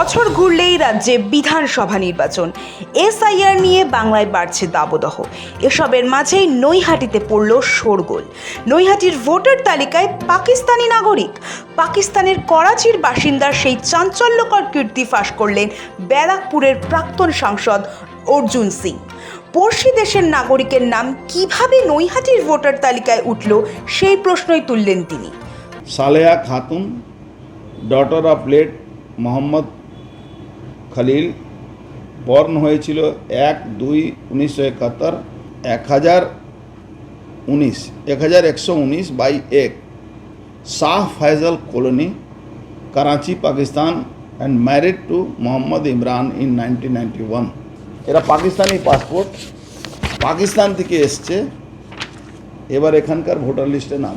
বছর ঘুরলেই রাজ্যে বিধানসভা নির্বাচন। এসআইআর নিয়ে বাংলায় বাড়ছে দাবদহ। এসবের মাঝেই নৈহাটিতে পড়ল শোরগোল। নৈহাটির ভোটার তালিকায় পাকিস্তানি নাগরিক। পাকিস্তানের করাচির বাসিন্দার সেই চাঞ্চল্যকর কীর্তি ফাঁস করলেন ব্যারাকপুরের প্রাক্তন সাংসদ অর্জুন সিং। পড়শি দেশের নাগরিকের নাম কীভাবে নৈহাটির ভোটার তালিকায় উঠল সেই প্রশ্নই তুললেন তিনি। Saleya Khatun daughter of late Mohammad Khalil born হয়েছিল এক দুই উনিশশো একাত্তর, এক হাজার উনিশ, এক হাজার একশো উনিশ বাই এক। Shah Faisal colony, Karachi, Pakistan and married to Mohammad Imran in nineteen ninety one এরা পাকিস্তানি পাসপোর্ট পাকিস্তান থেকে এসছে। এবার এখানকার ভোটার লিস্টে নাম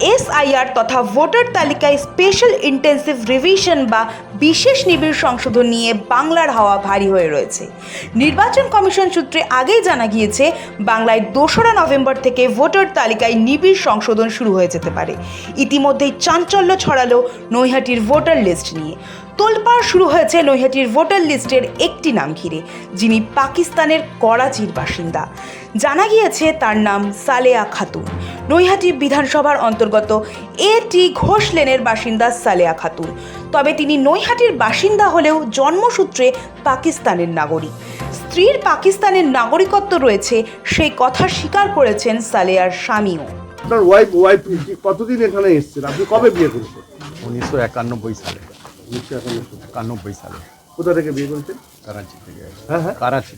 এসআইআর তথা ভোটার তালিকায় স্পেশাল ইন্টেন্সিভ রিভিশন বা বিশেষ নিবিড় সংশোধন নিয়ে বাংলার হাওয়া ভারী হয়ে রয়েছে। নির্বাচন কমিশন সূত্রে আগেই জানা গিয়েছে, বাংলায় দোসরা নভেম্বর থেকে ভোটার তালিকায় নিবিড় সংশোধন শুরু হয়ে যেতে পারে। ইতিমধ্যেই চাঞ্চল্য ছড়ালো নৈহাটির ভোটার লিস্ট নিয়ে। তোলপাড় শুরু হয়েছে নৈহাটির ভোটার লিস্টের একটি নাম ঘিরে যিনি পাকিস্তানের করাচির বাসিন্দা। জানা গিয়েছে তার নাম সালেয়া খাতুন। নৈহাটি বিধানসভার অন্তর্গত এ টি ঘোষ লেনের বাসিন্দা সালেয়া খাতুন। তবে তিনি নৈহাটির বাসিন্দা হলেও জন্মসূত্রে পাকিস্তানের নাগরিক। স্ত্রীর পাকিস্তানের নাগরিকত্ব রয়েছে সেই কথা স্বীকার করেছেন সালেয়ার স্বামীও। আপনার ওয়াইফ ওয়াইফ কতদিন এখানে এসেছেন? আপনি কবে বিয়ে করেছেন? উনিশশো একানব্বই সালে। উনিশশো। একানব্বই সালে। কোথা থেকে বিয়ে করেছেন? করাচি থেকে। হ্যাঁ হ্যাঁ। করাচি।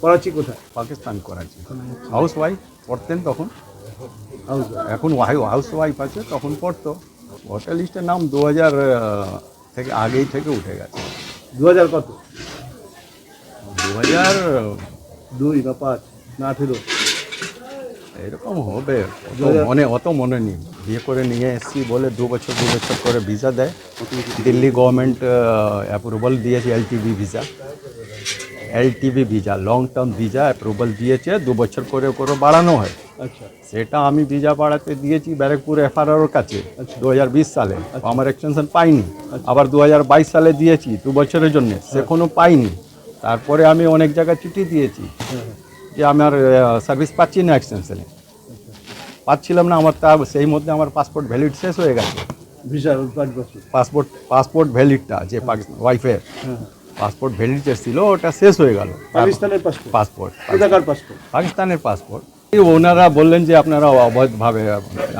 করাচি কোথায়? পাকিস্তান করাচি। হাউস ওয়াইফ পড়তেন তখন। হাউস এখন হাউস ওয়াইফ আছে তখন পড়তো। ভোটার লিস্টের নাম দু হাজার থেকে আগেই থেকে উঠে গেছে। দু হাজার কত? দু হাজার দুই না পাঁচ না আঠেরো। এরকম হবে। মনে অত মনে নেই। বিয়ে করে নিয়ে এসছি বলে দু বছর দু বছর করে ভিসা দেয়। দিল্লি গভর্নমেন্ট অ্যাপ্রুভাল দিয়েছে LTV visa LTV visa long term visa approval দিয়েছে। দু বছর করে করে বাড়ানো হয়। আচ্ছা। সেটা আমি ভিসা বাড়াতে দিয়েছি ব্যারাকপুর এফআরআর কাছে দু হাজার বিশ সালে। আমার এক্সটেনশন পাইনি। আবার দু হাজার বাইশ সালে দিয়েছি দু বছরের জন্য। সেখনও পাইনি। তারপরে আমি অনেক জায়গায় চিঠি দিয়েছি যে আমার সার্ভিস পাচ্ছি না এক্সটেনশনে পাচ্ছিলাম না আমার তা সেই মধ্যে আমার পাসপোর্ট ভ্যালিড শেষ হয়ে গেছে। ভিসা পাসপোর্ট পাসপোর্ট ভ্যালিডটা যে পাকিস্তান ওয়াইফের হ্যাঁ। পাসপোর্ট ভ্যালিড ছিল ওটা শেষ হয়ে গেল। পাকিস্তানের পাসপোর্ট পাসপোর্ট পাসপোর্ট পাকিস্তানের পাসপোর্ট ওনারা বললেন যে আপনারা অবৈধভাবে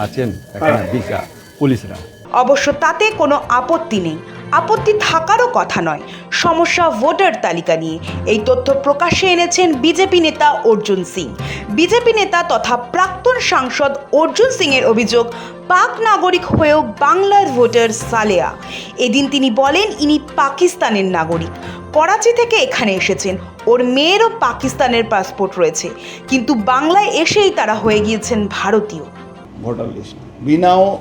আছেন এখানে ভিসা পুলিশরা। অবশ্য তাতে কোনো আপত্তি নেই। আপত্তি থাকারও কথা নয়। সমস্যা ভোটার তালিকা নিয়ে এই তথ্য প্রকাশ্যে এনেছেন বিজেপি নেতা অর্জুন সিং। বিজেপি নেতা তথা প্রাক্তন সাংসদ অর্জুন সিংয়ের অভিযোগ, পাক নাগরিক হয়েও বাংলার ভোটার সালেয়া। এদিন তিনি বলেন, ইনি পাকিস্তানের নাগরিক। করাচি থেকে এখানে এসেছেন। ওর মেয়েরও পাকিস্তানের পাসপোর্ট রয়েছে। কিন্তু বাংলায় এসেই তারা হয়ে গিয়েছেন ভারতীয়। Voter list. বিনাও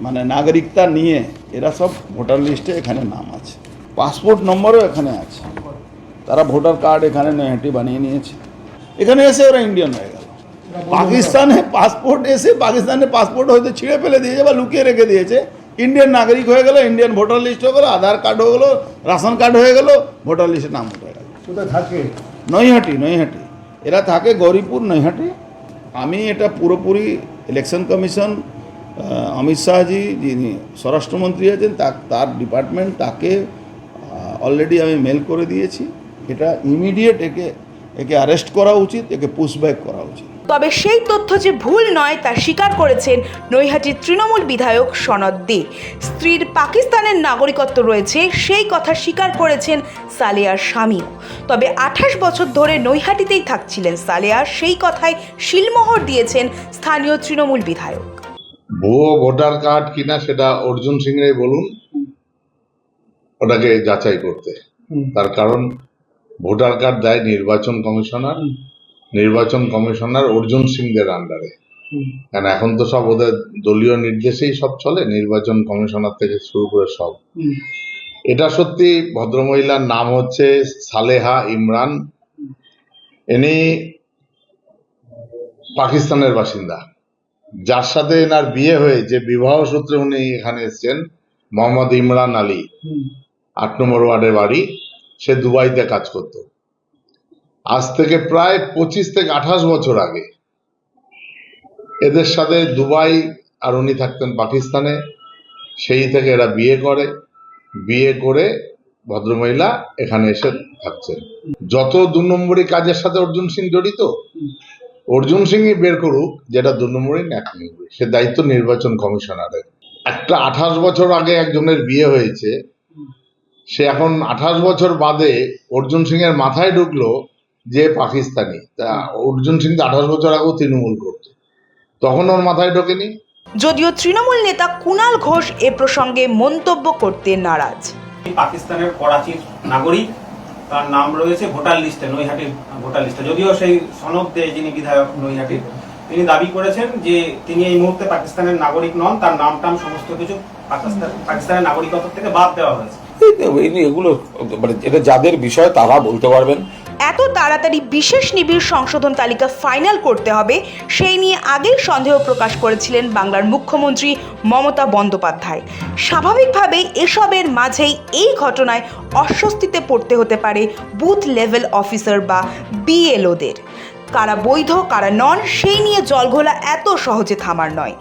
মানে নাগরিকতা নিয়ে এরা সব ভোটার লিস্টে এখানে নাম আছে। পাসপোর্ট নম্বরও এখানে আছে। তারা ভোটার কার্ড এখানে নৈহাটি বানিয়ে নিয়েছে। এখানে এসে ওরা ইন্ডিয়ান হয়ে গেল। পাকিস্তানে পাসপোর্ট এসে পাকিস্তানের পাসপোর্ট হয়তো ছিঁড়ে ফেলে দিয়েছে বা লুকিয়ে রেখে দিয়েছে। ইন্ডিয়ান নাগরিক হয়ে গেল ইন্ডিয়ান ভোটার লিস্ট হয়ে গেলো আধার কার্ড হয়ে গেলো রেশন কার্ড হয়ে গেলো ভোটার লিস্টে নাম উঠে গেল। থাকে? নৈহাটি নৈহাটি। এরা থাকে গৌরীপুর নৈহাটি। আমি এটা পুরোপুরি ইলেকশন কমিশন অমিত শাহজি যিনি স্বরাষ্ট্রমন্ত্রী আছেন তার ডিপার্টমেন্ট তাকে অলরেডি আমি মেল করে দিয়েছি। এটা ইমিডিয়েট একে একে অ্যারেস্ট করা উচিত, একে পুশব্যাক করা উচিত। তবে সেই তথ্য যে ভুল নয়, তা স্বীকার করেছেন নৈহাটির তৃণমূল বিধায়ক সনদ দে। স্ত্রীর পাকিস্তানের নাগরিকত্ব রয়েছে, সেই কথা স্বীকার করেছেন সালেয়ার স্বামীও। তবে আঠাশ বছর ধরে নৈহাটিতেই থাকছিলেন সালেয়া সেই কথায় শিলমোহর দিয়েছেন স্থানীয় তৃণমূল বিধায়ক। ভুয়ো ভোটার কার্ড কিনা সেটা অর্জুন সিং রাই বলুন ওটাকে যাচাই করতে। তার কারণ ভোটার কার্ড দেয় নির্বাচন কমিশনার নির্বাচন কমিশনার অর্জুন সিংদের আন্ডারে কারণ এখন তো সব ওদের দলীয় নির্দেশেই সব চলে নির্বাচন কমিশনার থেকে শুরু করে সব। এটা সত্যি ভদ্রমহিলার নাম হচ্ছে সালেহা ইমরান। ইনি পাকিস্তানের বাসিন্দা। যার সাথে এনার বিয়ে হয়ে যে বিবাহ সূত্রে উনি এখানে এসেছেন মোহাম্মদ ইমরান আলী। আট নম্বর ওয়ার্ডের বাড়ি সে দুবাইতে কাজ করত। আজ থেকে প্রায় পঁচিশ থেকে আঠাশ বছর আগে এদের সাথে দুবাই আর উনি থাকতেন পাকিস্তানে। সেই থেকে এরা বিয়ে করে। বিয়ে করে ভদ্রমহিলা এখানে এসে থাকছেন। যত দু নম্বরী কাজের সাথে অর্জুন সিং জড়িত অর্জুন সিংই বের করুক যেটা দু নম্বরই না এক নম্বরই সে দায়িত্ব নির্বাচন কমিশনারের। একটা আঠাশ বছর আগে একজনের বিয়ে হয়েছে। সে এখন আঠাশ বছর বাদে অর্জুন সিং এর মাথায় ঢুকলো যে পাকিস্তানি। তা অর্জুন সিং তো আঠাশ বছর আগেও তৃণমূল করতো। তখন ওর মাথায় ঢোকেনি। যদিও তৃণমূল নেতা কুনাল ঘোষ এ প্রসঙ্গে মন্তব্য করতে নারাজ। পাকিস্তানের করাচির নাগরিক। তার নাম রয়েছে ভোটার লিস্টে, নৈহাটির ভোটার লিস্টে। যদিও সেই সনদ যিনি বিধায়ক নৈহাটির, তিনি দাবি করেছেন যে তিনি এই মুহূর্তে পাকিস্তানের নাগরিক নন, তার নাম টাম সমস্ত কিছু পাকিস্তান, পাকিস্তানের নাগরিকত্ব থেকে বাদ দেওয়া হয়েছে। এগুলো মানে এটা যাদের বিষয়, তারা বলতে পারবেন। এত তাড়াতাড়ি বিশেষ নিবিড় সংশোধন তালিকা ফাইনাল করতে হবে, সেই নিয়ে আগেই সন্দেহ প্রকাশ করেছিলেন বাংলার মুখ্যমন্ত্রী মমতা বন্দ্যোপাধ্যায়। স্বাভাবিকভাবেই এসবের মাঝেই এই ঘটনায় অস্বস্তিতে পড়তে হতে পারে বুথ লেভেল অফিসার বা বিএলওদের। কারা বৈধ, কারা নন, সেই নিয়ে জলঘোলা এত সহজে থামার নয়।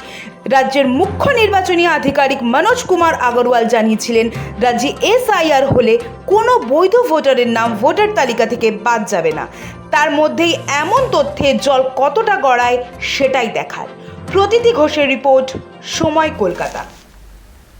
রাজ্যের মুখ্য নির্বাচনী আধিকারিক মনোজ কুমার আগরওয়াল জানিয়েছিলেন, রাজ্যে এসআইআর হলে কোনো বৈধ ভোটারের নাম ভোটার তালিকা থেকে বাদ যাবে না। তার মধ্যেই এমন তথ্যে জল কতটা গড়ায় সেটাই দেখার। প্রতীতি ঘোষের রিপোর্ট, সময় কলকাতা।